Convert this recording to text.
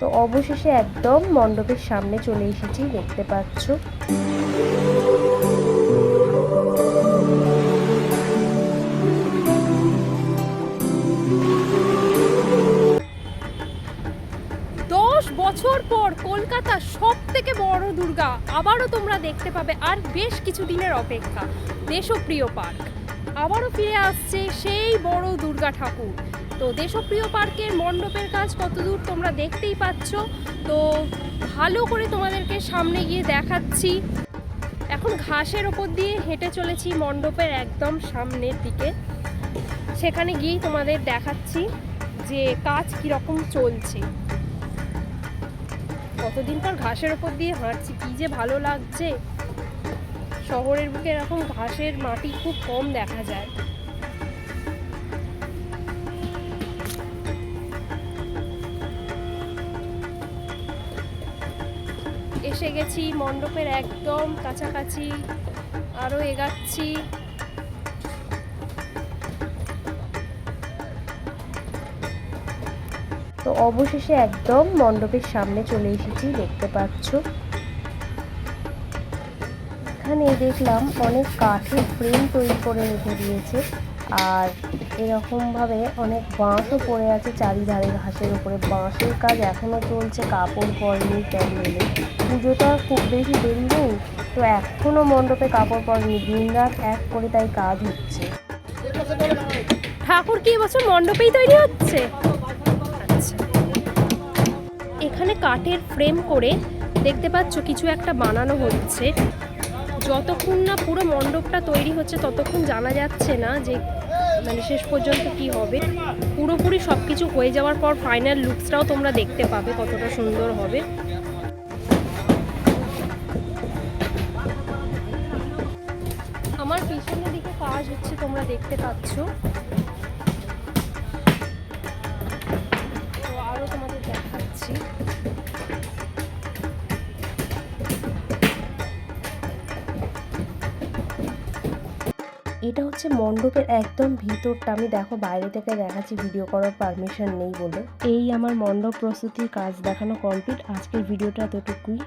তো অবশেষে একদম মণ্ডপের সামনে চলে এসেছি, দেখতে পাচ্ছ। বছর পর কলকাতার সব থেকে বড় দুর্গা, আবারও তোমরা দেখতে পাবে আর বেশ কিছু দিনের অপেক্ষা। দেশপ্রিয় পার্ক। আবারও ফিরে আসছে সেই বড় দুর্গা ঠাকুর। তো দেশপ্রিয় পার্কের মণ্ডপের কাজ কতদূর তোমরা দেখতেই পাচ্ছ। তো ভালো করে তোমাদেরকে সামনে গিয়ে দেখাচ্ছি। এখন ঘাসের ওপর দিয়ে হেঁটে চলেছি মণ্ডপের একদম সামনের দিকে। সেখানে গিয়েই তোমাদের দেখাচ্ছি যে কাজ কীরকম চলছে। কতদিন পর ঘাসের ওপর দিয়ে হাঁটছি, কী যে ভালো লাগছে। শহরের বুকে এরকম ঘাসের মাটি খুব কম দেখা যায়। এসে গেছি, মণ্ডপের একদম কাছাকাছি আরও এগাচ্ছি। তো অবশেষে একদম মণ্ডপের সামনে চলে এসেছি, দেখতে পাচ্ছ। এখানে দেখলাম অনেক কাঠের ফ্রেম তৈরি করে রেখে দিয়েছে, আর এরকমভাবে অনেক বাঁশও পড়ে আছে চারিধারে ঘাসের উপরে। বাঁশের কাজ এখনও চলছে, কাপড় পরেনি প্যান্ডেলে পুজো তো আর খুব বেশি দেরি নেই, তো এখনও মণ্ডপে কাপড় পরেনি দিন রাত এক করে তাই কাজ হচ্ছে। ঠাকুর কি এবছর মণ্ডপেই তৈরি হচ্ছে? আচ্ছা। এখানে কাঠের ফ্রেম করে দেখতে পাচ্ছ কিছু একটা বানানো হচ্ছে। যতক্ষণ না পুরো মণ্ডপটা তৈরি হচ্ছে, ততক্ষণ জানা যাচ্ছে না যে মানে শেষ পর্যন্ত কি হবে? পুরোপুরি সব কিছু হয়ে যাওয়ার পর ফাইনাল লুকসটাও তোমরা দেখতে পাবে কতটা সুন্দর হবে। আমার পিছনের দিকে কাজ হচ্ছে, তোমরা দেখতে পাচ্ছ। এটা হচ্ছে মণ্ডপের একদম ভিতরটা। আমি দেখো বাইরে থেকে দেখাচ্ছি ভিডিও করার পারমিশন নেই বলে। এই আমার মণ্ডপ প্রস্তুতির কাজ দেখানো কমপ্লিট আজকের ভিডিওটা এতটুকুই।